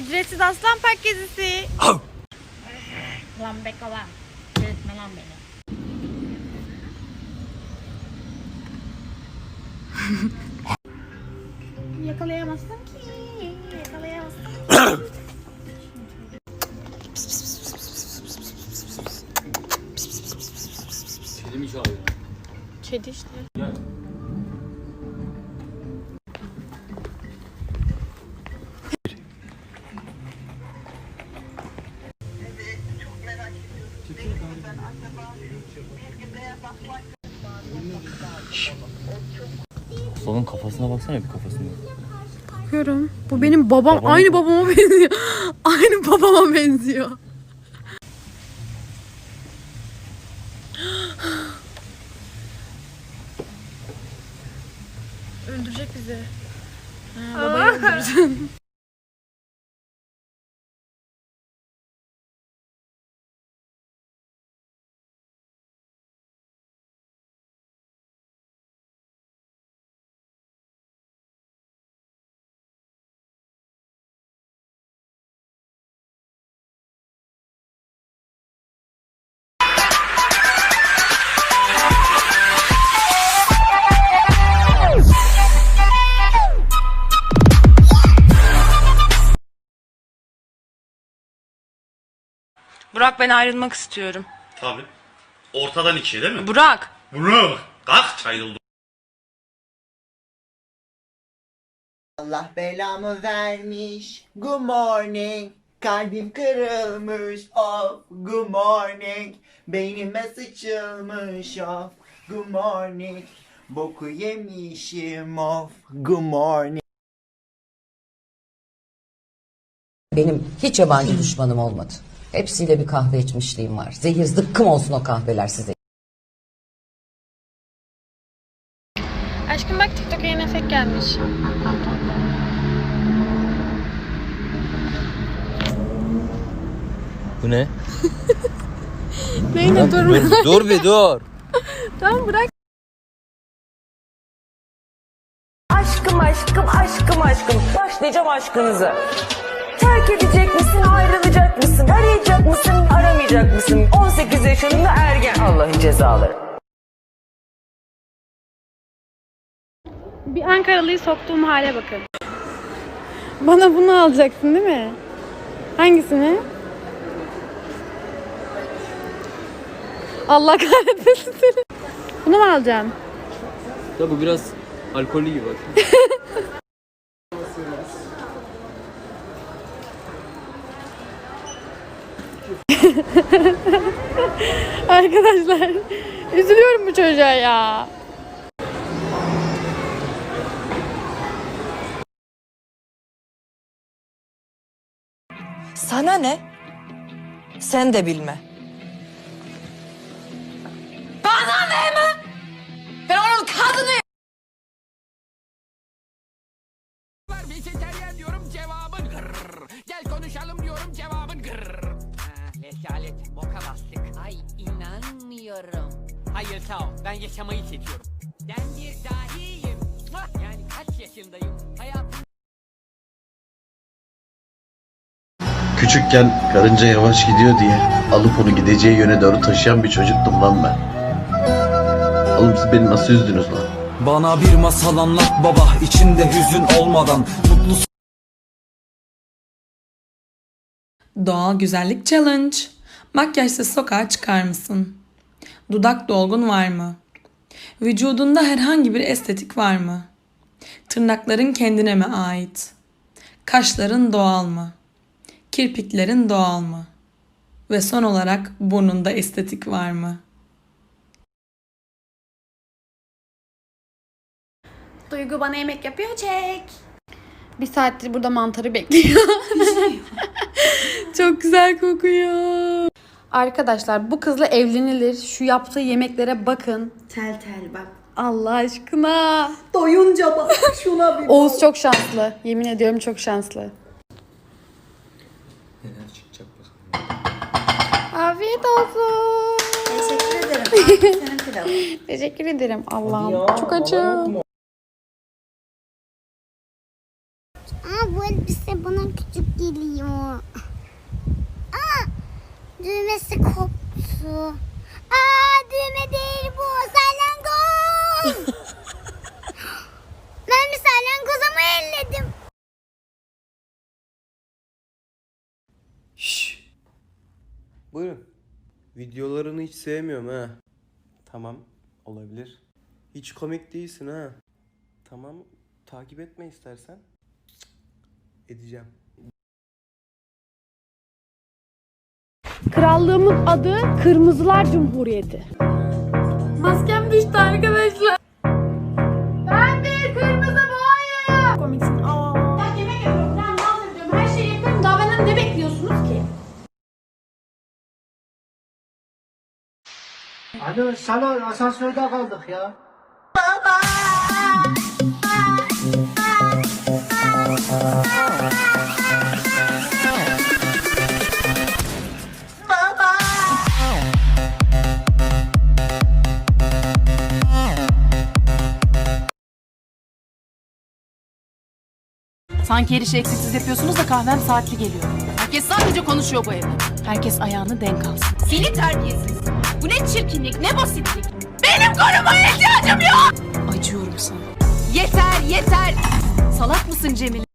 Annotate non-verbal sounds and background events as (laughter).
Ücretsiz Aslan Park gezisi. lan bekle lan. Delirtme lan beni. Yakalayamazsın ki. Yakalayamazsın. Kelimi çalıyor. Kedi işte. Aslanın kafasına baksana bir kafasına. Bakıyorum. Bu benim babam. Babam aynı babama (laughs) benziyor. aynı babama benziyor. (gasps) Öldürecek bizi. Ha, babayı (laughs) öldürsün. Burak ben ayrılmak istiyorum. Tabii. Ortadan ikiye değil mi? Burak. Bunu. Kalk çay doldu. Allah belamı vermiş. Good morning. Kalbim kırılmış. Of. Good morning. Beynime sıçılmış. Of. Good morning. Boku yemişim. Of. Good morning. Benim hiç yabancı düşmanım olmadı. Hepsiyle bir kahve içmişliğim var. Zehir zıkkım olsun o kahveler size. Aşkım bak TikTok'a yeni efekt gelmiş. Bu ne? (laughs) Neyine dur. dur, dur bir dur. (laughs) Tamam bırak. Aşkım aşkım aşkım aşkım başlayacağım aşkınıza. Terk edecek misin ayrılacak mısın arayacak mısın aramayacak mısın 18 yaşında ergen Allah'ın cezaları. Bir Ankaralıyı soktuğum hale bakın. Bana bunu alacaksın değil mi? Hangisini? Allah kahretmesin seni. Bunu mu alacaksın? Ya bu biraz alkollü gibi bak. (laughs) (laughs) Arkadaşlar üzülüyorum bu çocuğa ya. Sana ne? Sen de bilme. Rezalet boka bastık. Ay inanmıyorum. Hayır sağ ol ben yaşamayı seçiyorum. Ben bir dahiyim. Yani kaç yaşındayım? Hayatım Küçükken karınca yavaş gidiyor diye alıp onu gideceği yöne doğru taşıyan bir çocuktum lan ben. Oğlum siz beni nasıl üzdünüz lan? Bana bir masal anlat baba içinde hüzün olmadan Mutlu Doğal Güzellik Challenge. Makyajsız sokağa çıkar mısın? Dudak dolgun var mı? Vücudunda herhangi bir estetik var mı? Tırnakların kendine mi ait? Kaşların doğal mı? Kirpiklerin doğal mı? Ve son olarak burnunda estetik var mı? Duygu bana yemek yapıyor çek. Bir saattir burada mantarı bekliyor. (laughs) Çok güzel kokuyor. Arkadaşlar bu kızla evlenilir. Şu yaptığı yemeklere bakın. Tel tel bak. Allah aşkına. Doyunca bak şuna bir Oğuz çok şanslı. Yemin ediyorum çok şanslı. Neler çıkacak bakalım. Afiyet olsun. Teşekkür ederim. (laughs) Teşekkür ederim Allah'ım. Çok açım. Aa bu elbise bana küçük geliyor. Düğmesi koptu. Aa, düğme değil bu. Salyangoz. (laughs) ben bir salyangoza mı elledim? Buyurun. Videolarını hiç sevmiyorum ha. Tamam, olabilir. Hiç komik değilsin ha. Tamam, takip etme istersen. Edeceğim. Krallığımın adı Kırmızılar Cumhuriyeti. Maskem düştü arkadaşlar. Ben bir kırmızı boğayım. Komiksin. Aa. Ben yemek yapıyorum. Ben dans ediyorum. Her şeyi yapıyorum. Daha benden ne bekliyorsunuz ki? Hadi salon asansörde kaldık ya. Sanki her işi eksiksiz yapıyorsunuz da kahvem saatli geliyor. Herkes sadece konuşuyor bu evde. Herkes ayağını denk alsın. Seni terbiyesiz. Bu ne çirkinlik, ne basitlik. Benim korumaya ihtiyacım yok. Acıyorum sana. Yeter, yeter. Salak mısın Cemil?